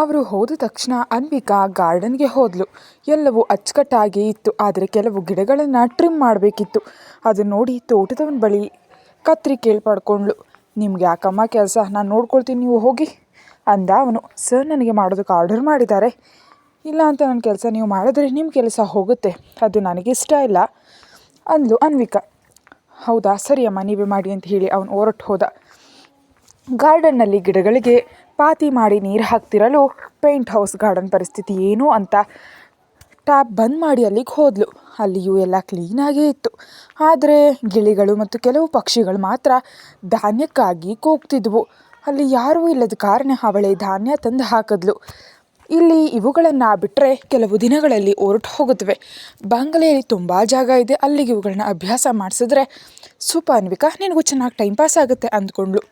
ಅವರು ಹೋದ ತಕ್ಷಣ ಅನ್ವಿಕಾ ಗಾರ್ಡನ್ಗೆ ಹೋದ್ಲು. ಎಲ್ಲವೂ ಅಚ್ಚುಕಟ್ಟಾಗಿ ಇತ್ತು, ಆದರೆ ಕೆಲವು ಗಿಡಗಳನ್ನು ಟ್ರಿಮ್ ಮಾಡಬೇಕಿತ್ತು. ಅದು ನೋಡಿ ತೋಟದವನ ಬಳಿ ಕತ್ರಿ ಕೇಳ್ಪಡ್ಕೊಂಡ್ಳು. ನಿಮ್ಗೆ ಯಾಕಮ್ಮ ಕೆಲಸ? ನಾನು ನೋಡ್ಕೊಳ್ತೀನಿ, ನೀವು ಹೋಗಿ. ಅಂದ ಅವನು. ಸರ್, ನನಗೆ ಮಾಡೋದಕ್ಕೆ ಆರ್ಡರ್ ಮಾಡಿದ್ದಾರೆ. ಇಲ್ಲ ಅಂತ ನನ್ನ ಕೆಲಸ ನೀವು ಮಾಡಿದ್ರೆ ನಿಮ್ಮ ಕೆಲಸ ಹೋಗುತ್ತೆ. ಅದು ನನಗಿಷ್ಟ ಇಲ್ಲ. ಅಂದ್ಲು ಅನ್ವಿಕಾ. ಹೌದಾ? ಸರಿಯಮ್ಮ, ನೀವೇ ಮಾಡಿ ಅಂತ ಹೇಳಿ ಅವನು ಹೊರಟು ಹೋದ. ಗಾರ್ಡನ್ನಲ್ಲಿ ಗಿಡಗಳಿಗೆ ಪಾತಿ ಮಾಡಿ ನೀರು ಹಾಕ್ತಿರಲು ಪೇಂಟ್ ಹೌಸ್ ಗಾರ್ಡನ್ ಪರಿಸ್ಥಿತಿ ಏನು ಅಂತ ಟ್ಯಾಪ್ ಬಂದ್ ಮಾಡಿ ಅಲ್ಲಿಗೆ ಹೋದ್ಲು. ಅಲ್ಲಿಯೂ ಎಲ್ಲ ಕ್ಲೀನಾಗೇ ಇತ್ತು. ಆದರೆ ಗಿಳಿಗಳು ಮತ್ತು ಕೆಲವು ಪಕ್ಷಿಗಳು ಮಾತ್ರ ಧಾನ್ಯಕ್ಕಾಗಿ ಕೂಗ್ತಿದ್ವು. ಅಲ್ಲಿ ಯಾರೂ ಇಲ್ಲದ ಕಾರಣ ಅವಳೇ ಧಾನ್ಯ ತಂದು ಹಾಕಿದ್ಲು. ಇಲ್ಲಿ ಇವುಗಳನ್ನು ಬಿಟ್ಟರೆ ಕೆಲವು ದಿನಗಳಲ್ಲಿ ಹೊರಟು ಹೋಗುತ್ತವೆ. ಬಂಗಲೆಯಲ್ಲಿ ತುಂಬ ಜಾಗ ಇದೆ. ಅಲ್ಲಿಗೆ ಇವುಗಳನ್ನ ಅಭ್ಯಾಸ ಮಾಡಿಸಿದ್ರೆ ಸೂಪ ಅನ್ವಿಕಾ, ನಿನಗೂ ಚೆನ್ನಾಗಿ ಟೈಮ್ ಪಾಸ್ ಆಗುತ್ತೆ ಅಂದ್ಕೊಂಡ್ಳು.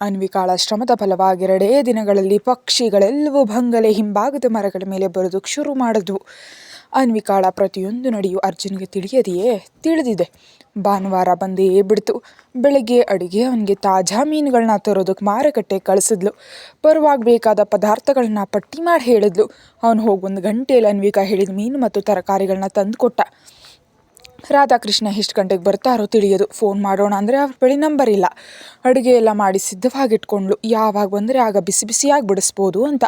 ಅನ್ವಿಕಾಳ ಶ್ರಮದ ಫಲವಾಗಿ ಎರಡೇ ದಿನಗಳಲ್ಲಿ ಪಕ್ಷಿಗಳೆಲ್ಲವೂ ಬಂಗಲೆ ಹಿಂಭಾಗದ ಮರಗಳ ಮೇಲೆ ಬರೋದಕ್ಕೆ ಶುರು ಮಾಡಿದ್ವು. ಅನ್ವಿಕಾಳ ಪ್ರತಿಯೊಂದು ನಡೆಯು ಅರ್ಜುನ್ಗೆ ತಿಳಿಯದೆಯೇ? ತಿಳಿದಿದೆ. ಭಾನುವಾರ ಬಂದೇ ಬಿಡ್ತು. ಬೆಳಗ್ಗೆ ಅಡುಗೆ ಅವನಿಗೆ ತಾಜಾ ಮೀನುಗಳನ್ನ ತರೋದಕ್ಕೆ ಮಾರುಕಟ್ಟೆ ಕಳಿಸಿದ್ಲು. ಪರವಾಗಬೇಕಾದ ಪದಾರ್ಥಗಳನ್ನ ಪಟ್ಟಿ ಮಾಡಿ ಹೇಳಿದ್ಲು. ಅವನು ಹೋಗಿ ಒಂದು ಗಂಟೆಯಲ್ಲಿ ಅನ್ವಿಕಾ ಹೇಳಿದ ಮೀನು ಮತ್ತು ತರಕಾರಿಗಳನ್ನ ತಂದು ಕೊಟ್ಟ ರಾಧಾಕೃಷ್ಣ ಎಷ್ಟು ಗಂಟೆಗೆ ಬರ್ತಾರೋ ತಿಳಿಯೋದು. ಫೋನ್ ಮಾಡೋಣ ಅಂದರೆ ಅವ್ರ ಬಳಿ ನಂಬರ್ ಇಲ್ಲ. ಅಡುಗೆ ಎಲ್ಲ ಮಾಡಿ ಸಿದ್ಧವಾಗಿಟ್ಕೊಂಡ್ಳು. ಯಾವಾಗ ಬಂದರೆ ಆಗ ಬಿಸಿ ಬಿಸಿಯಾಗಿ ಬಿಡಿಸ್ಬೋದು ಅಂತ.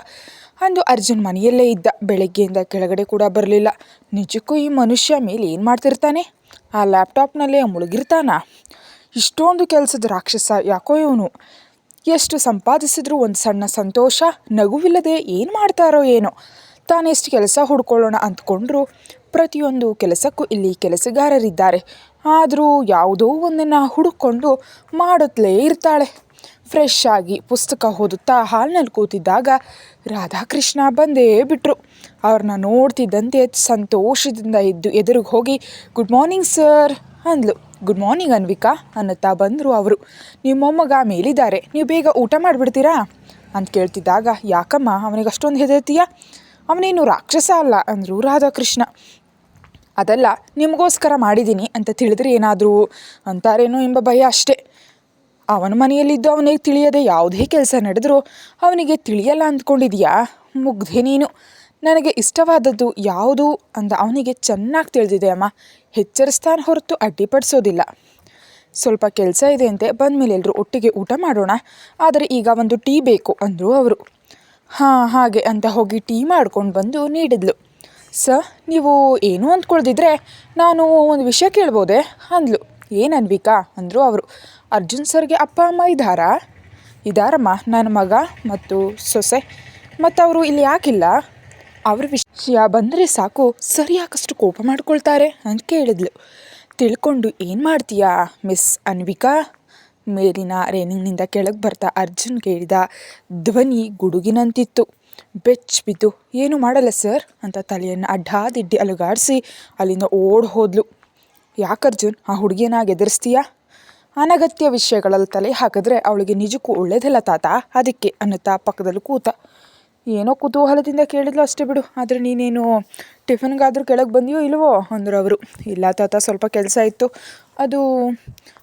ಅಂದು ಅರ್ಜುನ್ ಮನೆಯಲ್ಲೇ ಇದ್ದ. ಬೆಳಗ್ಗೆಯಿಂದ ಕೆಳಗಡೆ ಕೂಡ ಬರಲಿಲ್ಲ. ನಿಜಕ್ಕೂ ಈ ಮನುಷ್ಯ ಮೇಲೆ ಏನು ಮಾಡ್ತಿರ್ತಾನೆ? ಆ ಲ್ಯಾಪ್ಟಾಪ್ನಲ್ಲೇ ಮುಳುಗಿರ್ತಾನ? ಇಷ್ಟೊಂದು ಕೆಲಸದ ರಾಕ್ಷಸ ಯಾಕೋ ಇವನು? ಎಷ್ಟು ಸಂಪಾದಿಸಿದ್ರೂ ಒಂದು ಸಣ್ಣ ಸಂತೋಷ, ನಗುವಿಲ್ಲದೆ ಏನು ಮಾಡ್ತಾರೋ ಏನೋ. ತಾನೆಷ್ಟು ಕೆಲಸ ಹುಡ್ಕೊಳ್ಳೋಣ ಅಂದ್ಕೊಂಡ್ರು ಪ್ರತಿಯೊಂದು ಕೆಲಸಕ್ಕೂ ಇಲ್ಲಿ ಕೆಲಸಗಾರರಿದ್ದಾರೆ. ಆದರೂ ಯಾವುದೋ ಒಂದನ್ನು ಹುಡುಕೊಂಡು ಮಾಡುತ್ತಲೇ ಇರ್ತಾಳೆ. ಫ್ರೆಶ್ ಆಗಿ ಪುಸ್ತಕ ಓದುತ್ತಾ ಹಾಲ್ನಲ್ಲಿ ಕೂತಿದ್ದಾಗ ರಾಧಾಕೃಷ್ಣ ಬಂದೇ ಬಿಟ್ಟರು ಅವ್ರನ್ನ ನೋಡ್ತಿದ್ದಂತೆ ಸಂತೋಷದಿಂದ ಇದ್ದು ಎದುರಿಗೆ ಹೋಗಿ ಗುಡ್ ಮಾರ್ನಿಂಗ್ ಸರ್ ಅಂದ್ಲು. ಗುಡ್ ಮಾರ್ನಿಂಗ್ ಅನ್ವಿಕಾ, ಅನ್ನುತ್ತಾ ಬಂದರು ಅವರು. ನಿಮ್ಮ ಮೊಮ್ಮಗ ಮೇಲಿದ್ದಾರೆ. ನೀವು ಬೇಗ ಊಟ ಮಾಡಿಬಿಡ್ತೀರಾ? ಅಂತ ಕೇಳ್ತಿದ್ದಾಗ, ಯಾಕಮ್ಮ, ಅವನಿಗೆ ಅಷ್ಟೊಂದು ಹೆದರ್ತೀಯ? ಅವನೇನು ರಾಕ್ಷಸ ಅಲ್ಲ, ಅಂದರು ರಾಧಾಕೃಷ್ಣ. ಅದಲ್ಲ, ನಿಮಗೋಸ್ಕರ ಮಾಡಿದ್ದೀನಿ ಅಂತ ತಿಳಿದ್ರೆ ಏನಾದರೂ ಅಂತಾರೇನೋ ಎಂಬ ಭಯ ಅಷ್ಟೇ. ಅವನ ಮನೆಯಲ್ಲಿದ್ದು ಅವನಿಗೆ ತಿಳಿಯದೆ ಯಾವುದೇ ಕೆಲಸ ನಡೆದರೂ ಅವನಿಗೆ ತಿಳಿಯಲ್ಲ ಅಂದ್ಕೊಂಡಿದೀಯಾ ಮುಗ್ಧೆ ನೀನು. ನನಗೆ ಇಷ್ಟವಾದದ್ದು ಯಾವುದು ಅಂತ ಅವನಿಗೆ ಚೆನ್ನಾಗಿ ತಿಳಿದಿದೆ ಅಮ್ಮ. ಎಚ್ಚರಿಸ್ತಾನೆ ಹೊರತು ಅಡ್ಡಿಪಡಿಸೋದಿಲ್ಲ. ಸ್ವಲ್ಪ ಕೆಲಸ ಇದೆ ಅಂತೆ, ಬಂದಮೇಲೆ ಎಲ್ಲರೂ ಒಟ್ಟಿಗೆ ಊಟ ಮಾಡೋಣ. ಆದರೆ ಈಗ ಒಂದು ಟೀ ಬೇಕು ಅಂದರು ಅವರು. ಹಾಂ, ಹಾಗೆ ಅಂತ ಹೋಗಿ ಟೀ ಮಾಡ್ಕೊಂಡು ಬಂದು ನೀಡಿದ್ಲು. ಸ ನೀವು ಏನು ಅಂದ್ಕೊಳ್ದಿದ್ರೆ ನಾನು ಒಂದು ವಿಷಯ ಕೇಳ್ಬೋದೆ ಅಂದ್ಲು. ಏನು ಅನ್ವಿಕಾ? ಅಂದರು ಅವರು. ಅರ್ಜುನ್ ಸರ್ಗೆ ಅಪ್ಪ, ಅಮ್ಮ ಇದ್ದಾರಾ? ಇದಾರಮ್ಮ ನನ್ನ ಮಗ ಮತ್ತು ಸೊಸೆ. ಮತ್ತು ಅವರು ಇಲ್ಲಿ ಯಾಕಿಲ್ಲ? ಅವ್ರ ವಿಷಯ ಬಂದರೆ ಸಾಕು ಸರಿ ಯಾಕಷ್ಟು ಕೋಪ ಮಾಡ್ಕೊಳ್ತಾರೆ ಅಂತ ಕೇಳಿದ್ಲು. ತಿಳ್ಕೊಂಡು ಏನು ಮಾಡ್ತೀಯಾ, ಮಿಸ್ ಅನ್ವಿಕಾ? ಮೇಲಿನ ರೇನಿಂಗ್ನಿಂದ ಕೆಳಗೆ ಬರ್ತಾ ಅರ್ಜುನ್ ಕೇಳಿದ, ಧ್ವನಿ ಗುಡುಗಿನಂತಿತ್ತು. ಬೆಚ್ಚ ಬಿದ್ದು, ಏನು ಮಾಡಲ್ಲ ಸರ್? ಅಂತ ತಲೆಯನ್ನು ಅಡ್ಡಾದಿಡ್ಡಿ ಅಲುಗಾಡಿಸಿ ಅಲ್ಲಿಂದ ಓಡ್ ಹೋದ್ಲು. ಯಾಕೆ ಅರ್ಜುನ್, ಆ ಹುಡುಗಿಯನ್ನ ಅನಗತ್ಯ ವಿಷಯಗಳಲ್ಲಿ ತಲೆ ಹಾಕಿದ್ರೆ ಅವಳಿಗೆ ನಿಜಕ್ಕೂ ಒಳ್ಳೇದಲ್ಲ ತಾತ. ಅದಕ್ಕೆ ಅನ್ನುತ್ತಾ ಪಕ್ಕದಲ್ಲಿ ಕೂತ. ಏನೋ ಕುತೂಹಲದಿಂದ ಕೇಳಿದ್ಲು ಅಷ್ಟೇ ಬಿಡು. ಆದರೆ ನೀನೇನು ಟಿಫನ್ಗಾದರೂ ಕೆಳಗೆ ಬಂದಿಯೋ ಇಲ್ವೋ? ಅಂದರು ಅವರು. ಇಲ್ಲ ತಾತ, ಸ್ವಲ್ಪ ಕೆಲಸ ಇತ್ತು. ಅದು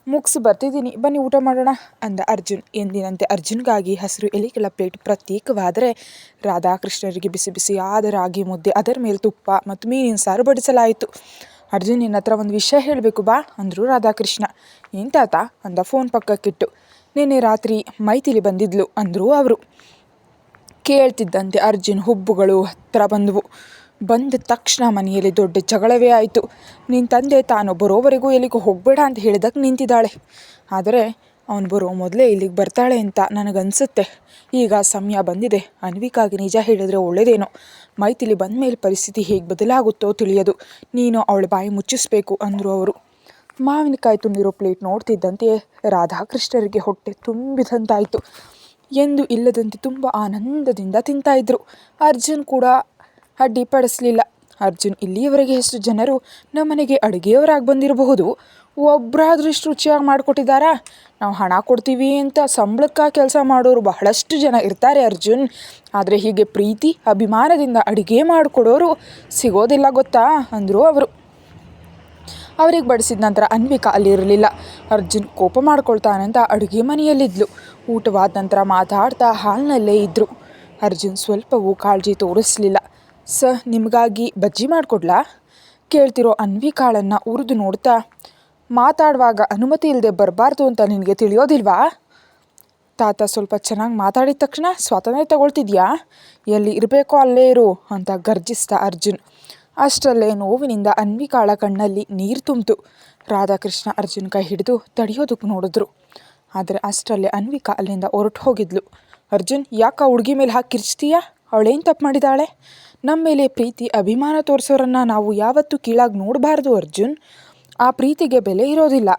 ಮುಗಿಸಿ ಬರ್ತಿದ್ದೀನಿ. ಬನ್ನಿ ಊಟ ಮಾಡೋಣ ಅಂದ ಅರ್ಜುನ್. ಎಂದಿನಂತೆ ಅರ್ಜುನ್ಗಾಗಿ ಹಸಿರು ಎಲೆಗಳ ಪ್ಲೇಟ್ ಪ್ರತ್ಯೇಕವಾದರೆ ರಾಧಾಕೃಷ್ಣರಿಗೆ ಬಿಸಿ ಬಿಸಿಯಾದ ರಾಗಿ ಮುದ್ದೆ ಅದರ ಮೇಲೆ ತುಪ್ಪ ಮತ್ತು ಮೀನಿನ ಸಾರು ಬಡಿಸಲಾಯಿತು. ಅರ್ಜುನ್ ನಿನ್ನ ಹತ್ರ ಒಂದು ವಿಷಯ ಹೇಳಬೇಕು ಬಾ, ಅಂದರು ರಾಧಾಕೃಷ್ಣ. ಏನು ತಾತ? ಅಂದ ಫೋನ್ ಪಕ್ಕಕ್ಕಿಟ್ಟು. ನಿನ್ನೆ ರಾತ್ರಿ ಮೈತಿಲಿ ಬಂದಿದ್ಲು, ಅಂದರು ಅವರು. ಕೇಳ್ತಿದ್ದಂತೆ ಅರ್ಜುನ್ ಹುಬ್ಬುಗಳು ಹತ್ತಿರ ಬಂದವು. ಬಂದ ತಕ್ಷಣ ಮನೆಯಲ್ಲಿ ದೊಡ್ಡ ಜಗಳವೇ ಆಯಿತು. ನಿನ್ನ ತಂದೆ ತಾನು ಬರೋವರೆಗೂ ಎಲ್ಲಿಗೂ ಹೋಗಬೇಡ ಅಂತ ಹೇಳಿದಕ್ಕೆ ನಿಂತಿದ್ದಾಳೆ. ಆದರೆ ಅವನು ಬರೋ ಮೊದಲೇ ಇಲ್ಲಿಗೆ ಬರ್ತಾಳೆ ಅಂತ ನನಗನ್ಸುತ್ತೆ. ಈಗ ಸಮಯ ಬಂದಿದೆ. ಅನ್ವಿಕಾಗಿ ನಿಜ ಹೇಳಿದರೆ ಒಳ್ಳೆಯದೇನೋ ಮೈತಿಲಿ ಬಂದ ಮೇಲೆ ಪರಿಸ್ಥಿತಿ ಹೇಗೆ ಬದಲಾಗುತ್ತೋ ತಿಳಿಯೋದು. ನೀನು ಅವಳ ಬಾಯಿ ಮುಚ್ಚಿಸ್ಬೇಕು ಅಂದರು ಅವರು. ಮಾವಿನಕಾಯಿ ತುಂಬಿರೋ ಪ್ಲೇಟ್ ನೋಡ್ತಿದ್ದಂತೆಯೇ ರಾಧಾಕೃಷ್ಣರಿಗೆ ಹೊಟ್ಟೆ ತುಂಬಿದಂತಾಯಿತು. ಎಂದು ಇಲ್ಲದಂತೆ ತುಂಬ ಆನಂದದಿಂದ ತಿಂತಾಯಿದ್ರು ಅರ್ಜುನ್ ಕೂಡ ಅಡ್ಡಿಪಡಿಸಲಿಲ್ಲ. ಅರ್ಜುನ್ ಇಲ್ಲಿಯವರೆಗೆ ಎಷ್ಟು ಜನರು ನಮ್ಮನೆಗೆ ಅಡುಗೆಯವರಾಗಿ ಬಂದಿರಬಹುದು. ಒಬ್ಬರಾದ್ರೂ ಇಷ್ಟು ರುಚಿಯಾಗಿ ಮಾಡಿಕೊಟ್ಟಿದ್ದಾರಾ ನಾವು ಹಣ ಕೊಡ್ತೀವಿ ಅಂತ ಸಂಬಳಕ್ಕೆ ಕೆಲಸ ಮಾಡೋರು ಬಹಳಷ್ಟು ಜನ ಇರ್ತಾರೆ ಅರ್ಜುನ್. ಆದರೆ ಹೀಗೆ ಪ್ರೀತಿ, ಅಭಿಮಾನದಿಂದ ಅಡುಗೆ ಮಾಡಿಕೊಡೋರು ಸಿಗೋದಿಲ್ಲ ಗೊತ್ತಾ? ಅಂದರು ಅವರು. ಅವ್ರಿಗೆ ಬಡಿಸಿದ ನಂತರ ಅನ್ವಿಕಾ ಅಲ್ಲಿರಲಿಲ್ಲ. ಅರ್ಜುನ್ ಕೋಪ ಮಾಡ್ಕೊಳ್ತಾನಂತ ಅಡುಗೆ ಮನೆಯಲ್ಲಿದ್ಲು. ಊಟವಾದ ನಂತರ ಮಾತಾಡ್ತಾ ಹಾಲಿನಲ್ಲೇ ಇದ್ದರು ಅರ್ಜುನ್ ಸ್ವಲ್ಪವೂ ಕಾಳಜಿ ತೋರಿಸಲಿಲ್ಲ. ಸ ನಿಮಗಾಗಿ ಬಜ್ಜಿ ಮಾಡಿಕೊಡ್ಲಾ? ಕೇಳ್ತಿರೋ ಅನ್ವಿಕಾಳನ್ನು ಉರಿದು ನೋಡ್ತಾ ಮಾತಾಡುವಾಗ ಅನುಮತಿ ಇಲ್ಲದೆ ಬರಬಾರ್ದು ಅಂತ ನಿನಗೆ ತಿಳಿಯೋದಿಲ್ವಾ? ತಾತ ಸ್ವಲ್ಪ ಚೆನ್ನಾಗಿ ಮಾತಾಡಿದ ತಕ್ಷಣ ಸ್ವಾತಂತ್ರ್ಯ ತಗೊಳ್ತಿದ್ಯಾ? ಎಲ್ಲಿ ಇರಬೇಕೋ ಅಲ್ಲೇ ಇರು ಅಂತ ಗರ್ಜಿಸ್ದ ಅರ್ಜುನ್. ಅಷ್ಟರಲ್ಲೇ ನೋವಿನಿಂದ ಅನ್ವಿಕಾಳ ಕಣ್ಣಲ್ಲಿ ನೀರು ತುಂಬಿತು. ರಾಧಾಕೃಷ್ಣ ಅರ್ಜುನ್ ಕೈ ಹಿಡಿದು ತಡೆಯೋದಕ್ಕೆ ನೋಡಿದ್ರು. ಆದರೆ ಅಷ್ಟರಲ್ಲೇ ಅನ್ವಿಕಾ ಅಲ್ಲಿಂದ ಹೊರಟು ಹೋಗಿದ್ಲು. ಅರ್ಜುನ್, ಯಾಕೆ ಹುಡುಗಿ ಮೇಲೆ ಹಾಕಿ ಕಿರ್ಚ್ತೀಯಾ? ಅವಳೇನು ತಪ್ಪು ಮಾಡಿದಾಳೆ? ನಮ್ಮ ಮೇಲೆ ಪ್ರೀತಿ, ಅಭಿಮಾನ ತೋರಿಸೋರನ್ನು ನಾವು ಯಾವತ್ತೂ ಕೀಳಾಗಿ ನೋಡಬಾರ್ದು ಅರ್ಜುನ್. ಆ ಪ್ರೀತಿಗೆ ಬೆಲೆ ಇರೋದಿಲ್ಲ.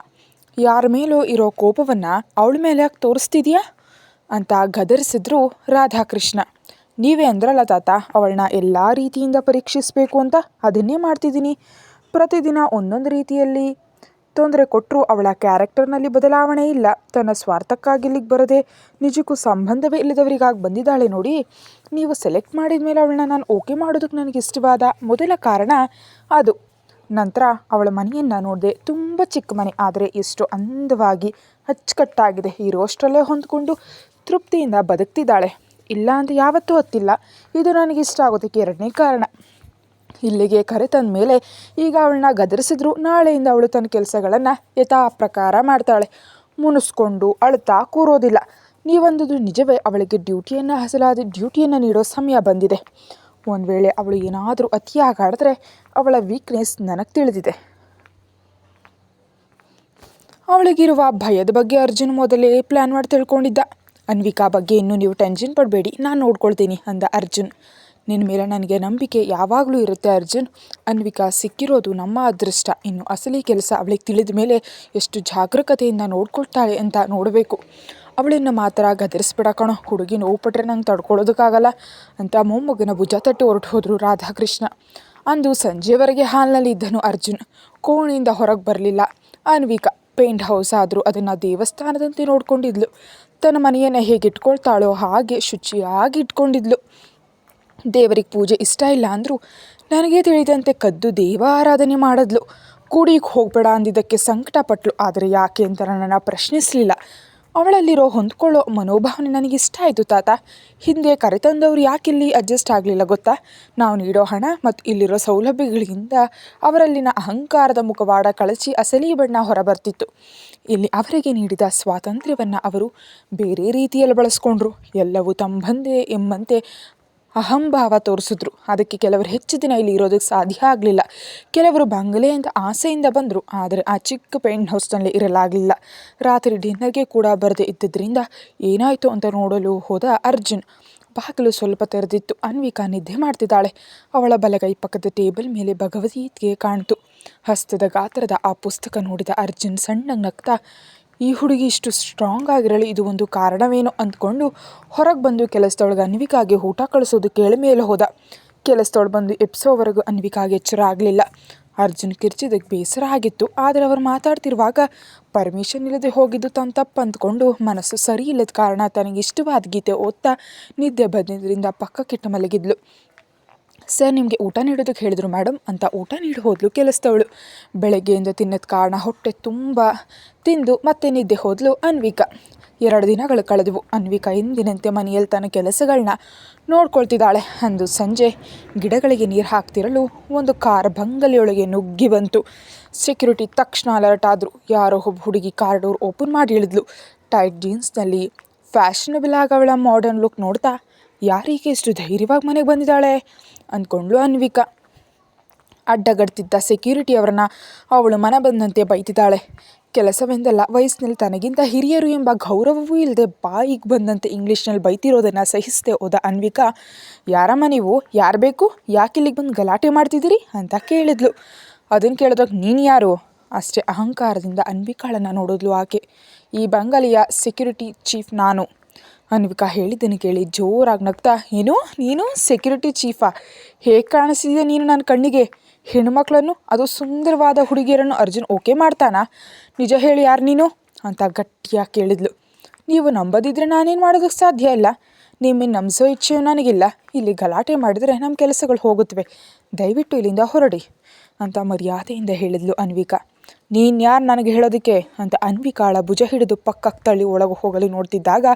ಯಾರ ಮೇಲೂ ಇರೋ ಕೋಪವನ್ನು ಅವಳ ಮೇಲೆ ಯಾಕೆ ತೋರಿಸ್ತಿದ್ಯಾ? ಅಂತ ಗದರಿಸಿದ್ರು ರಾಧಾಕೃಷ್ಣ. ನೀವೇ ಅಂದ್ರಲ್ಲ ತಾತ, ಅವಳನ್ನ ಎಲ್ಲ ರೀತಿಯಿಂದ ಪರೀಕ್ಷಿಸಬೇಕು ಅಂತ ಅದನ್ನೇ ಮಾಡ್ತಿದ್ದೀನಿ. ಪ್ರತಿದಿನ ಒಂದೊಂದು ರೀತಿಯಲ್ಲಿ. ತೊಂದರೆ ಕೊಟ್ಟರು ಅವಳ ಕ್ಯಾರೆಕ್ಟರ್ನಲ್ಲಿ ಬದಲಾವಣೆ ಇಲ್ಲ. ತನ್ನ ಸ್ವಾರ್ಥಕ್ಕಾಗಿ ಇಲ್ಲಿಗೆ ಬರದೆ ನಿಜಕ್ಕೂ ಸಂಬಂಧವೇ ಇಲ್ಲದವರಿಗಾಗಿ ಬಂದಿದ್ದಾಳೆ ನೋಡಿ. ನೀವು ಸೆಲೆಕ್ಟ್ ಮಾಡಿದ ಮೇಲೆ ಅವಳನ್ನ ನಾನು ಓಕೆ ಮಾಡೋದಕ್ಕೆ ನನಗೆ ಇಷ್ಟವಾದ ಮೊದಲ ಕಾರಣ ಅದು. ನಂತರ ಅವಳ ಮನೆಯನ್ನು ನೋಡಿದೆ ತುಂಬ ಚಿಕ್ಕ ಮನೆ, ಆದರೆ ಎಷ್ಟು ಅಂದವಾಗಿ ಅಚ್ಚುಕಟ್ಟಾಗಿದೆ. ಇರೋಷ್ಟರಲ್ಲೇ ಹೊಂದ್ಕೊಂಡು ತೃಪ್ತಿಯಿಂದ ಬದುಕ್ತಿದ್ದಾಳೆ. ಇಲ್ಲ ಅಂತ ಯಾವತ್ತೂ ಹೊತ್ತಿಲ್ಲ ಇದು ನನಗೆ ಇಷ್ಟ ಆಗೋದಕ್ಕೆ ಎರಡನೇ ಕಾರಣ. ಇಲ್ಲಿಗೆ ಕರೆ ತಂದ ಮೇಲೆ ಈಗ ಅವಳನ್ನ ಗದರಿಸಿದ್ರು. ನಾಳೆಯಿಂದ ಅವಳು ತನ್ನ ಕೆಲಸಗಳನ್ನು ಯಥಾ ಪ್ರಕಾರ ಮಾಡ್ತಾಳೆ. ಮುನಿಸ್ಕೊಂಡು ಅಳ್ತಾ ಕೂರೋದಿಲ್ಲ. ನೀವಂದುದು ನಿಜವೇ. ಅವಳಿಗೆ ಡ್ಯೂಟಿಯನ್ನು ಹಸಲಾದ, ಡ್ಯೂಟಿಯನ್ನು ನೀಡೋ ಸಮಯ ಬಂದಿದೆ. ಒಂದು ವೇಳೆ ಅವಳು ಏನಾದರೂ ಅತಿಯಾಗಿ ಆಡಿದ್ರೆ ಅವಳ ವೀಕ್ನೆಸ್ ನನಗೆ ತಿಳಿದಿದೆ. ಅವಳಿಗಿರುವ ಭಯದ ಬಗ್ಗೆ ಅರ್ಜುನ್ ಮೊದಲೇ ಪ್ಲ್ಯಾನ್ ಮಾಡಿ ತಿಳ್ಕೊಂಡಿದ್ದ. ಅನ್ವಿಕಾ ಬಗ್ಗೆ ಇನ್ನೂ ನೀವು ಟೆನ್ಷನ್ ಪಡಬೇಡಿ, ನಾನು ನೋಡ್ಕೊಳ್ತೀನಿ ಅಂದ ಅರ್ಜುನ್. ನಿನ್ನ ಮೇಲೆ ನನಗೆ ನಂಬಿಕೆ ಯಾವಾಗಲೂ ಇರುತ್ತೆ ಅರ್ಜುನ್. ಅನ್ವಿಕಾ ಸಿಕ್ಕಿರೋದು ನಮ್ಮ ಅದೃಷ್ಟ. ಇನ್ನು ಅಸಲಿ ಕೆಲಸ ಅವಳಿಗೆ ತಿಳಿದ ಮೇಲೆ ಎಷ್ಟು ಜಾಗರೂಕತೆಯಿಂದ ನೋಡ್ಕೊಳ್ತಾಳೆ ಅಂತ ನೋಡಬೇಕು. ಅವಳನ್ನು ಮಾತ್ರ ಗದರಿಸ್ಬಿಡಕಣ ಹುಡುಗಿ ನೋವು ಪಟ್ರೆ ನಂಗೆ ತಡ್ಕೊಳ್ಳೋದಕ್ಕಾಗಲ್ಲ ಅಂತ ಮೊಮ್ಮಗನ ಭುಜ ತಟ್ಟಿ ಹೊರಟು ಹೋದರು ರಾಧಾಕೃಷ್ಣ. ಅಂದು ಸಂಜೆವರೆಗೆ ಹಾಲ್ನಲ್ಲಿ ಇದ್ದನು ಅರ್ಜುನ್. ಕೋಣೆಯಿಂದ ಹೊರಗೆ ಬರಲಿಲ್ಲ. ಅನ್ವಿಕಾ, ಪೇಂಟ್ ಹೌಸ್ ಆದರೂ ಅದನ್ನು ದೇವಸ್ಥಾನದಂತೆ ನೋಡ್ಕೊಂಡಿದ್ಲು. ತನ್ನ ಮನೆಯನ್ನು ಹೇಗೆ ಇಟ್ಕೊಳ್ತಾಳೋ ಹಾಗೆ ಶುಚಿಯಾಗಿ ಇಟ್ಕೊಂಡಿದ್ಲು. ದೇವರಿಗೆ ಪೂಜೆ ಇಷ್ಟ ಇಲ್ಲ ಅಂದರೂ ನನಗೆ ತಿಳಿದಂತೆ ಕದ್ದು ದೇವ ಆರಾಧನೆ ಮಾಡಿದ್ಲು. ಕೂಡಿಗೆ ಹೋಗಬೇಡ ಅಂದಿದ್ದಕ್ಕೆ ಸಂಕಟಪಟ್ಲು. ಆದರೆ ಯಾಕೆ ಅಂತ ನನ್ನನ್ನು ಪ್ರಶ್ನಿಸಲಿಲ್ಲ. ಅವಳಲ್ಲಿರೋ ಹೊಂದ್ಕೊಳ್ಳೋ ಮನೋಭಾವನೆ ನನಗೆ ಇಷ್ಟ ಆಯಿತು, ತಾತ. ಹಿಂದೆ ಕರೆತಂದವರು ಯಾಕೆ ಇಲ್ಲಿ ಅಡ್ಜಸ್ಟ್ ಆಗಲಿಲ್ಲ ಗೊತ್ತಾ? ನಾವು ನೀಡೋ ಹಣ ಮತ್ತು ಇಲ್ಲಿರೋ ಸೌಲಭ್ಯಗಳಿಂದ ಅವರಲ್ಲಿನ ಅಹಂಕಾರದ ಮುಖವಾಡ ಕಳಚಿ ಅಸಲಿ ಬಣ್ಣ ಹೊರಬರ್ತಿತ್ತು. ಇಲ್ಲಿ ಅವರಿಗೆ ನೀಡಿದ ಸ್ವಾತಂತ್ರ್ಯವನ್ನು ಅವರು ಬೇರೆ ರೀತಿಯಲ್ಲಿ ಬಳಸ್ಕೊಂಡ್ರು. ಎಲ್ಲವೂ ತಮ್ಮಂದೇ ಎಂಬಂತೆ ಅಹಂಭಾವ ತೋರಿಸಿದ್ರು. ಅದಕ್ಕೆ ಕೆಲವರು ಹೆಚ್ಚು ದಿನ ಇಲ್ಲಿ ಇರೋದಕ್ಕೆ ಸಾಧ್ಯ ಆಗಲಿಲ್ಲ. ಕೆಲವರು ಬಂಗಲೆ ಅಂತ ಆಸೆಯಿಂದ ಬಂದರು. ಆದರೆ ಆ ಚಿಕ್ಕ ಪೇಂಟ್ ಹೌಸ್ನಲ್ಲಿ ಇರಲಾಗಲಿಲ್ಲ. ರಾತ್ರಿ ಡಿನ್ನರ್ಗೆ ಕೂಡ ಬರದೆ ಇದ್ದಿದ್ದರಿಂದ ಏನಾಯಿತು ಅಂತ ನೋಡಲು ಹೋದ ಅರ್ಜುನ್. ಬಾಗಿಲು ಸ್ವಲ್ಪ ತೆರೆದಿತ್ತು. ಅನ್ವಿಕಾ ನಿದ್ದೆ ಮಾಡ್ತಿದ್ದಾಳೆ. ಅವಳ ಬಲಗೈ ಪಕ್ಕದ ಟೇಬಲ್ ಮೇಲೆ ಭಗವದ್ಗೀತೆಗೆ ಕಾಣ್ತು. ಹಸ್ತದ ಗಾತ್ರದ ಆ ಪುಸ್ತಕ ನೋಡಿದ ಅರ್ಜುನ್ ಸಣ್ಣಗೆ ನಗ್ತಾ ಈ ಹುಡುಗಿ ಇಷ್ಟು ಸ್ಟ್ರಾಂಗ್ ಆಗಿರಲಿ, ಇದು ಒಂದು ಕಾರಣವೇನೋ ಅಂದ್ಕೊಂಡು ಹೊರಗೆ ಬಂದು ಕೆಲಸದೊಳಗೆ ಅನ್ವಿಕಾಗೆ ಊಟ ಕಳಿಸೋದು ಕೇಳಿ ಮೇಲೆ ಹೋದ. ಕೆಲಸದೊಳಗೆ ಬಂದು ಎಪ್ಸೋವರೆಗೂ ಅನ್ವಿಕಾಗೆ ಎಚ್ಚರ ಆಗಲಿಲ್ಲ. ಅರ್ಜುನ್ ಕಿರ್ಚಿದಕ್ಕೆ ಬೇಸರ ಆಗಿತ್ತು. ಆದರೆ ಅವರು ಮಾತಾಡ್ತಿರುವಾಗ, ಪರ್ಮಿಷನ್ ಇಲ್ಲದೆ ಹೋಗಿದ್ದು ತಾನು ತಪ್ಪು ಅಂದ್ಕೊಂಡು ಮನಸ್ಸು ಸರಿ ಇಲ್ಲದ ಕಾರಣ ತನಗೆ ಇಷ್ಟವಾದ ಗೀತೆ ಓದ್ತಾ ನಿದ್ದೆ ಬಂದಿದ್ದರಿಂದ ಪಕ್ಕಕ್ಕಿಟ್ಟು ಮಲಗಿದ್ಲು. ಸರ್, ನಿಮಗೆ ಊಟ ನೀಡೋದಕ್ಕೆ ಹೇಳಿದರು ಮೇಡಮ್. ಅಂತ ಊಟ ನೀಡಿ ಹೋದಲು ಕೆಲಸದವಳು. ಬೆಳಗ್ಗೆಯಿಂದ ತಿನ್ನದ ಕಾರಣ ಹೊಟ್ಟೆ ತುಂಬ ತಿಂದು ಮತ್ತೆ ನಿದ್ದೆ ಹೋದಲು ಅನ್ವಿಕಾ. ಎರಡು ದಿನಗಳು ಕಳೆದವು. ಅನ್ವಿಕಾ ಎಂದಿನಂತೆ ಮನೆಯಲ್ಲಿ ತನ್ನ ಕೆಲಸಗಳನ್ನ ನೋಡ್ಕೊಳ್ತಿದ್ದಾಳೆ. ಅಂದು ಸಂಜೆ ಗಿಡಗಳಿಗೆ ನೀರು ಹಾಕ್ತಿರಲು ಒಂದು ಕಾರ್ ಬಂಗಲೆಯೊಳಗೆ ನುಗ್ಗಿ ಬಂತು. ಸೆಕ್ಯೂರಿಟಿ ತಕ್ಷಣ ಅಲರ್ಟ್ ಆದರು. ಯಾರೋ ಒಬ್ಬ ಹುಡುಗಿ ಕಾರ್ ಡೋರ್ ಓಪನ್ ಮಾಡಿ ಇಳಿದ್ಲು. ಟೈಟ್ ಜೀನ್ಸ್ನಲ್ಲಿ ಫ್ಯಾಷನಬಲ್ ಆಗವಳ ಮಾಡರ್ನ್ ಲುಕ್ ನೋಡ್ತಾ ಯಾರಿಗೆ ಇಷ್ಟು ಧೈರ್ಯವಾಗಿ ಮನೆಗೆ ಬಂದಿದ್ದಾಳೆ? ಅಂದ್ಕೊಂಡ್ಳು ಅನ್ವಿಕಾ. ಅಡ್ಡಗಡ್ತಿದ್ದ ಸೆಕ್ಯೂರಿಟಿ ಅವರನ್ನ ಅವಳು ಮನ ಬಂದಂತೆ ಬೈತಿದ್ದಾಳೆ. ಕೆಲಸವೆಂದಲ್ಲ, ವಯಸ್ಸಿನಲ್ಲಿ ತನಗಿಂತ ಹಿರಿಯರು ಎಂಬ ಗೌರವವೂ ಇಲ್ಲದೆ ಬಾಯಿಗೆ ಬಂದಂತೆ ಇಂಗ್ಲೀಷ್ನಲ್ಲಿ ಬೈತಿರೋದನ್ನು ಸಹಿಸದೆ ಹೋದ ಅನ್ವಿಕಾ ಯಾರಮ್ಮ ನೀವು ಯಾರು ಬೇಕು? ಯಾಕೆ ಇಲ್ಲಿಗೆ ಬಂದು ಗಲಾಟೆ ಮಾಡ್ತಿದ್ದೀರಿ? ಅಂತ ಕೇಳಿದ್ಲು. ಅದನ್ನು ಕೇಳಿದಾಗ, ನೀನು ಯಾರು? ಅಷ್ಟೇ ಅಹಂಕಾರದಿಂದ ಅನ್ವಿಕಾಳನ್ನು ನೋಡಿದ್ಲು ಆಕೆ. ಈ ಬಂಗಾಲಿಯ ಸೆಕ್ಯೂರಿಟಿ ಚೀಫ್ ನಾನು. ಅನ್ವಿಕಾ ಹೇಳಿದ್ದನ್ನು ಕೇಳಿ, ಜೋರಾಗಿ ನಗ್ತಾ, ಏನು? ನೀನು? ಸೆಕ್ಯೂರಿಟಿ ಚೀಫಾ ಹೇಗೆ ಕಾಣಿಸಿದೆ ನೀನು ನನ್ನ ಕಣ್ಣಿಗೆ? ಹೆಣ್ಮಕ್ಳನ್ನು, ಅದು ಸುಂದರವಾದ ಹುಡುಗಿಯರನ್ನು ಅರ್ಜುನ್ ಓಕೆ ಮಾಡ್ತಾನಾ? ನಿಜ ಹೇಳಿ ಯಾರು ನೀನು? ಅಂತ ಗಟ್ಟಿಯಾಗಿ ಕೇಳಿದ್ಲು. ನೀವು ನಂಬದಿದ್ರೆ ನಾನೇನು ಮಾಡೋದಕ್ಕೆ ಸಾಧ್ಯ ಇಲ್ಲ. ನಿಮ್ಮನ್ನು ನಂಬಿಸೋ ಇಚ್ಛೆಯೂ ನನಗಿಲ್ಲ. ಇಲ್ಲಿ ಗಲಾಟೆ ಮಾಡಿದರೆ ನಮ್ಮ ಕೆಲಸಗಳು ಹೋಗುತ್ತವೆ ದಯವಿಟ್ಟು ಇಲ್ಲಿಂದ ಹೊರಡಿ, ಅಂತ ಮರ್ಯಾದೆಯಿಂದ ಹೇಳಿದ್ಲು ಅನ್ವಿಕಾ. ನೀನು ಯಾರು ನನಗೆ ಹೇಳೋದಕ್ಕೆ? ಅಂತ ಅನ್ವಿಕಾಳ ಭುಜ ಹಿಡಿದು ಪಕ್ಕಕ್ಕೆ ತಳ್ಳಿ ಒಳಗೆ ಹೋಗಲು ನೋಡ್ತಿದ್ದಾಗ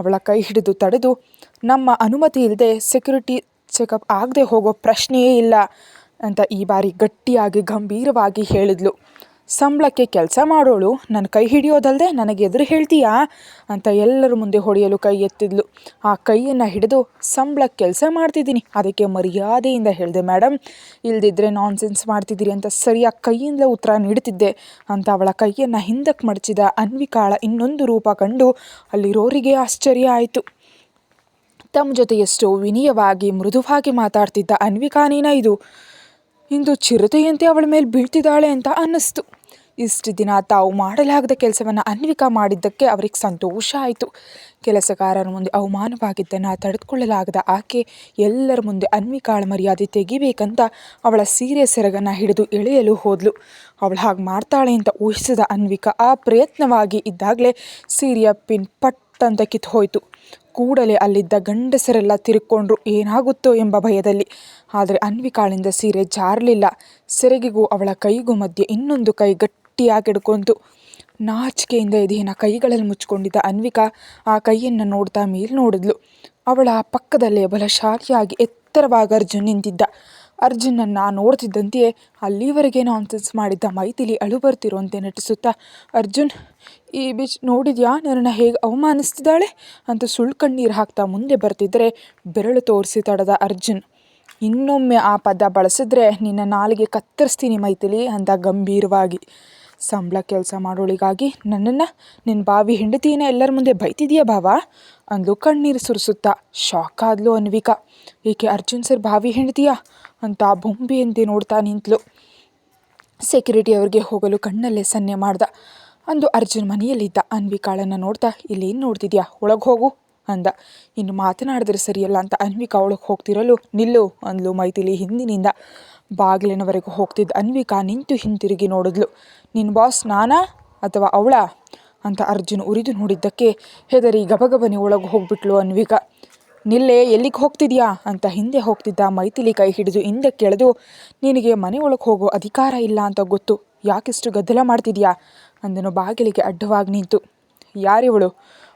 ಅವಳ ಕೈ ಹಿಡಿದು ತಡೆದು, ನಮ್ಮ ಅನುಮತಿ ಇಲ್ಲದೆ ಸೆಕ್ಯೂರಿಟಿ ಚೆಕಪ್ ಆಗದೆ ಹೋಗೋ ಪ್ರಶ್ನೆಯೇ ಇಲ್ಲ ಅಂತ ಈ ಬಾರಿ ಗಟ್ಟಿಯಾಗಿ, ಗಂಭೀರವಾಗಿ ಹೇಳಿದ್ಲು. ಸಂಬಳಕ್ಕೆ ಕೆಲಸ ಮಾಡೋಳು ನನ್ನ ಕೈ ಹಿಡಿಯೋದಲ್ಲದೆ ನನಗೆ ಎದುರು ಹೇಳ್ತೀಯಾ? ಅಂತ ಎಲ್ಲರ ಮುಂದೆ ಹೊಡೆಯಲು ಕೈ ಎತ್ತಿದ್ಲು. ಆ ಕೈಯನ್ನು ಹಿಡಿದು ಸಂಬಳಕ್ಕೆ ಕೆಲಸ ಮಾಡ್ತಿದ್ದೀನಿ. ಅದಕ್ಕೆ ಮರ್ಯಾದೆಯಿಂದ ಹೇಳಿದೆ ಮೇಡಮ್ ಇಲ್ದಿದ್ರೆ ನಾನ್ಸೆನ್ಸ್ ಮಾಡ್ತಿದ್ದೀರಿ ಅಂತ ಸರಿಯಾಗಿ ಕೈಯಿಂದ ಉತ್ತರ ನೀಡುತ್ತಿದ್ದೆ ಅಂತ ಅವಳ ಕೈಯನ್ನು ಹಿಂದಕ್ಕೆ ಮಡಚಿದ ಅನ್ವಿಕಾಳ ಇನ್ನೊಂದು ರೂಪ ಕಂಡು ಅಲ್ಲಿರೋರಿಗೆ ಆಶ್ಚರ್ಯ ಆಯಿತು. ತಮ್ಮ ಜೊತೆ ಎಷ್ಟೋ ವಿನಯವಾಗಿ, ಮೃದುವಾಗಿ ಮಾತಾಡ್ತಿದ್ದ ಅನ್ವಿಕಾನೇನ ಇದು? ಇಂದು ಚಿರತೆಯಂತೆ ಅವಳ ಮೇಲೆ ಬೀಳ್ತಿದ್ದಾಳೆ ಅಂತ ಅನ್ನಿಸ್ತು. ಇಷ್ಟು ದಿನ ತಾವು ಮಾಡಲಾಗದ ಕೆಲಸವನ್ನು ಅನ್ವಿಕಾ ಮಾಡಿದ್ದಕ್ಕೆ ಅವರಿಗೆ ಸಂತೋಷ ಆಯಿತು. ಕೆಲಸಗಾರರ ಮುಂದೆ ಅವಮಾನವಾಗಿದ್ದನ್ನು ತಡೆದುಕೊಳ್ಳಲಾಗದ ಆಕೆ ಎಲ್ಲರ ಮುಂದೆ ಅನ್ವಿಕಾಳ ಮರ್ಯಾದೆ ತೆಗಿಬೇಕಂತ ಅವಳ ಸೀರೆ ಸೆರಗನ್ನು ಹಿಡಿದು ಎಳೆಯಲು ಹೋದ್ಲು. ಅವಳು ಹಾಗೆ ಮಾಡ್ತಾಳೆ ಅಂತ ಊಹಿಸಿದ ಅನ್ವಿಕಾ ಆ ಪ್ರಯತ್ನವಾಗಿ ಇದ್ದಾಗಲೇ ಸೀರೆಯ ಪಿನ್ ಪಟ್ ಅಂತ ಕಿತ್ತು ಹೋಯಿತು ಕೂಡಲೇ ಅಲ್ಲಿದ್ದ ಗಂಡಸರೆಲ್ಲ ತಿರುಕೊಂಡ್ರು ಏನಾಗುತ್ತೋ ಎಂಬ ಭಯದಲ್ಲಿ. ಆದರೆ ಅನ್ವಿಕಾಳಿಂದ ಸೀರೆ ಜಾರಲಿಲ್ಲ. ಸೆರಗಿಗೂ ಅವಳ ಕೈಗೂ ಮಧ್ಯೆ ಇನ್ನೊಂದು ಕೈ ಗಟ್ಟಿಯಾಗಿ ಹಿಡ್ಕೊಂತು ನಾಚಿಕೆಯಿಂದ ಇದೇನ ಕೈಗಳಲ್ಲಿ ಮುಚ್ಕೊಂಡಿದ್ದ ಅನ್ವಿಕಾ ಆ ಕೈಯನ್ನು ನೋಡ್ತಾ ಮೇಲೆ ನೋಡಿದ್ಲು. ಅವಳ ಪಕ್ಕದಲ್ಲೇ ಬಲಶಾಲಿಯಾಗಿ ಎತ್ತರವಾಗಿ ಅರ್ಜುನ್ ನಿಂತಿದ್ದ. ಅರ್ಜುನನ್ನು ನೋಡ್ತಿದ್ದಂತೆಯೇ ಅಲ್ಲಿವರೆಗೆ ನಾನ್ಸೆನ್ಸ್ ಮಾಡಿದ್ದ ಮೈತಿಲಿ ಅಳು ಬರ್ತಿರುವಂತೆ ನಟಿಸುತ್ತಾ, ಅರ್ಜುನ್, ಈ ಬಿಚ್ ನೋಡಿದ್ಯಾ? ನನ್ನ ಹೇಗೆ ಅವಮಾನಿಸ್ತಿದ್ದಾಳೆ? ಅಂತ ಸುಳ್ಳು ಕಣ್ಣೀರು ಹಾಕ್ತಾ ಮುಂದೆ ಬರ್ತಿದ್ದರೆ ಬೆರಳು ತೋರಿಸಿ ತಡೆದ ಅರ್ಜುನ್. ಇನ್ನೊಮ್ಮೆ ಆ ಪದ ಬಳಸಿದ್ರೆ ನಿನ್ನ ನಾಲಿಗೆ ಕತ್ತರಿಸ್ತೀನಿ ಮೈತಿಲಿ ಅಂತ ಗಂಭೀರವಾಗಿ. ಸಂಬಳ ಕೆಲಸ ಮಾಡೋಳಿಗಾಗಿ ನನ್ನನ್ನು ನಿನ್ನ ಬಾವಿ ಹೆಂಡತಿನ ಎಲ್ಲರ ಮುಂದೆ ಬೈತಿದೀಯ ಭಾವ? ಅಂದ್ಲು ಕಣ್ಣೀರು ಸುರಿಸುತ್ತಾ. ಶಾಕ್ ಆದ್ಲು ಅನ್ವಿಕಾ. ಏಕೆ ಅರ್ಜುನ್ ಸರ್ ಬಾವಿ ಹೆಂಡತಿಯಾ? ಅಂತ ಬೊಂಬೆಯಂತೆ ನೋಡ್ತಾ ನಿಂತಲು. ಸೆಕ್ಯೂರಿಟಿ ಅವ್ರಿಗೆ ಹೋಗಲು ಕಣ್ಣಲ್ಲೇ ಸನ್ನೆ ಮಾಡ್ದ. ಅಂದು ಅರ್ಜುನ್ ಮನೆಯಲ್ಲಿದ್ದ. ಅನ್ವಿಕಾಳನ್ನು ನೋಡ್ತಾ ಇಲ್ಲೇನು ನೋಡ್ತಿದ್ಯಾ? ಒಳಗೆ ಹೋಗು ಅಂದ. ಇನ್ನು ಮಾತನಾಡಿದ್ರೆ ಸರಿಯಲ್ಲ ಅಂತ ಅನ್ವಿಕಾ ಒಳಗೆ ಹೋಗ್ತಿರಲು, ನಿಲ್ಲು ಅಂದ್ಲು ಮೈತಿಲಿ ಹಿಂದಿನಿಂದ. ಬಾಗಿಲಿನವರೆಗೂ ಹೋಗ್ತಿದ್ದ ಅನ್ವಿಕಾ ನಿಂತು ಹಿಂತಿರುಗಿ ನೋಡಿದ್ಲು. ನಿನ್ನ ಬಾಸ್ ನಾನಾ ಅಥವಾ ಅವಳ? ಅಂತ ಅರ್ಜುನ್ ಉರಿದು ನೋಡಿದ್ದಕ್ಕೆ ಹೆದರಿ ಗಬಗಬನೆ ಒಳಗೆ ಹೋಗ್ಬಿಟ್ಲು ಅನ್ವಿಕಾ. ನಿಲ್ಲೆ, ಎಲ್ಲಿಗೆ ಹೋಗ್ತಿದ್ಯಾ? ಅಂತ ಹಿಂದೆ ಹೋಗ್ತಿದ್ದ ಮೈಥಿಲಿ ಕೈ ಹಿಡಿದು ಹಿಂದೆ ಕೇಳಿದು, ನಿನಗೆ ಮನೆ ಒಳಗೆ ಹೋಗೋ ಅಧಿಕಾರ ಇಲ್ಲ ಅಂತ ಗೊತ್ತು. ಯಾಕಿಷ್ಟು ಗದ್ದಲ ಮಾಡ್ತಿದ್ಯಾ? ಅಂದನು ಬಾಗಿಲಿಗೆ ಅಡ್ಡವಾಗಿ ನಿಂತು. ಯಾರಿವಳು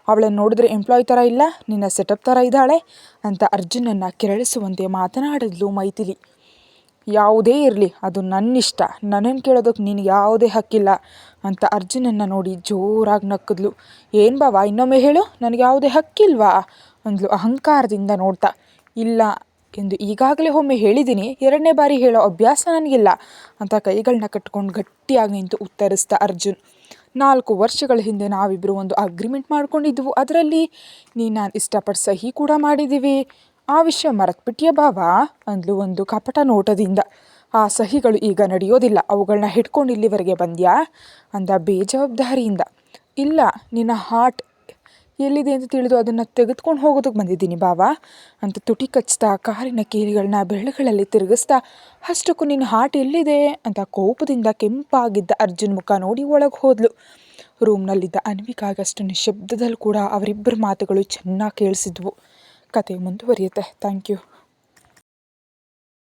ಅವಳನ್ನು ನೋಡಿದ್ರೆ ಎಂಪ್ಲಾಯ್ ಥರ ಇಲ್ಲ, ನಿನ್ನ ಸೆಟಪ್ ಥರ ಇದ್ದಾಳೆ? ಅಂತ ಅರ್ಜುನನ್ನು ಕೆರಳಿಸುವಂತೆ ಮಾತನಾಡಿದ್ಲು ಮೈಥಿಲಿ. ಯಾವುದೇ ಇರಲಿ, ಅದು ನನ್ನಿಷ್ಟ. ನನ್ನನ್ನು ಕೇಳೋದಕ್ಕೆ ನಿನಗೆ ಯಾವುದೇ ಹಕ್ಕಿಲ್ಲ ಅಂತ ಅರ್ಜುನನ್ನ ನೋಡಿ ಜೋರಾಗಿ ನಕ್ಕಿದ್ಲು. ಏನು ಬಾವ, ಇನ್ನೊಮ್ಮೆ ಹೇಳು, ನನಗೆ ಯಾವುದೇ ಹಕ್ಕಿಲ್ವಾ? ಅಂದ್ಲು ಅಹಂಕಾರದಿಂದ ನೋಡ್ತಾ. ಇಲ್ಲ ಎಂದು ಈಗಾಗಲೇ ಒಮ್ಮೆ ಹೇಳಿದ್ದೀನಿ ಎರಡನೇ ಬಾರಿ ಹೇಳೋ ಅಭ್ಯಾಸ ನನಗಿಲ್ಲ ಅಂತ ಕೈಗಳನ್ನ ಕಟ್ಕೊಂಡು ಗಟ್ಟಿಯಾಗಿ ನಿಂತು ಉತ್ತರಿಸ್ದ ಅರ್ಜುನ್. ನಾಲ್ಕು ವರ್ಷಗಳ ಹಿಂದೆ ನಾವಿಬ್ಬರು ಒಂದು ಅಗ್ರಿಮೆಂಟ್ ಮಾಡ್ಕೊಂಡಿದ್ವು. ಅದರಲ್ಲಿ ನೀನು ನಾನು ಇಷ್ಟಪಟ್ಟು ಸಹಿ ಕೂಡ ಮಾಡಿದ್ದೀವಿ ಆ ವಿಷಯ ಮರೆತ್ಬಿಟ್ಟಿಯ ಬಾವ ಅಂದ್ಲು ಒಂದು ಕಪಟ ನೋಟದಿಂದ. ಆ ಸಹಿಗಳು ಈಗ ನಡೆಯೋದಿಲ್ಲ. ಅವುಗಳನ್ನ ಹಿಡ್ಕೊಂಡು ಇಲ್ಲಿವರೆಗೆ ಬಂದ್ಯಾ? ಅಂದ ಬೇಜವಾಬ್ದಾರಿಯಿಂದ. ಇಲ್ಲ, ನಿನ್ನ ಹಾರ್ಟ್ ಎಲ್ಲಿದೆ ಅಂತ ತಿಳಿದು ಅದನ್ನು ತೆಗೆದುಕೊಂಡು ಹೋಗೋದಕ್ಕೆ ಬಂದಿದ್ದೀನಿ ಬಾವ ಅಂತ ತುಟಿ ಕಚ್ತಾ ಕಾರಿನ ಕೀಲಿಗಳನ್ನ ಬೆಳ್ಳುಗಳಲ್ಲಿ ತಿರುಗಿಸ್ತಾ, ಅಷ್ಟಕ್ಕೂ ನಿನ್ನ ಹಾರ್ಟ್ ಎಲ್ಲಿದೆ? ಅಂತ ಕೋಪದಿಂದ ಕೆಂಪಾಗಿದ್ದ ಅರ್ಜುನ್ ಮುಖ ನೋಡಿ ಒಳಗೆ ಹೋದ್ಲು. ರೂಮ್ನಲ್ಲಿದ್ದ ಅನ್ವಿಕಾಗಷ್ಟು ನಿಶಬ್ದದಲ್ಲಿ ಕೂಡ ಅವರಿಬ್ಬರ ಮಾತುಗಳು ಚೆನ್ನಾಗಿ ಕೇಳಿಸಿದ್ವು. ಕತೆ ಮುಂದುವರಿಯುತ್ತೆ ಥ್ಯಾಂಕ್ ಯು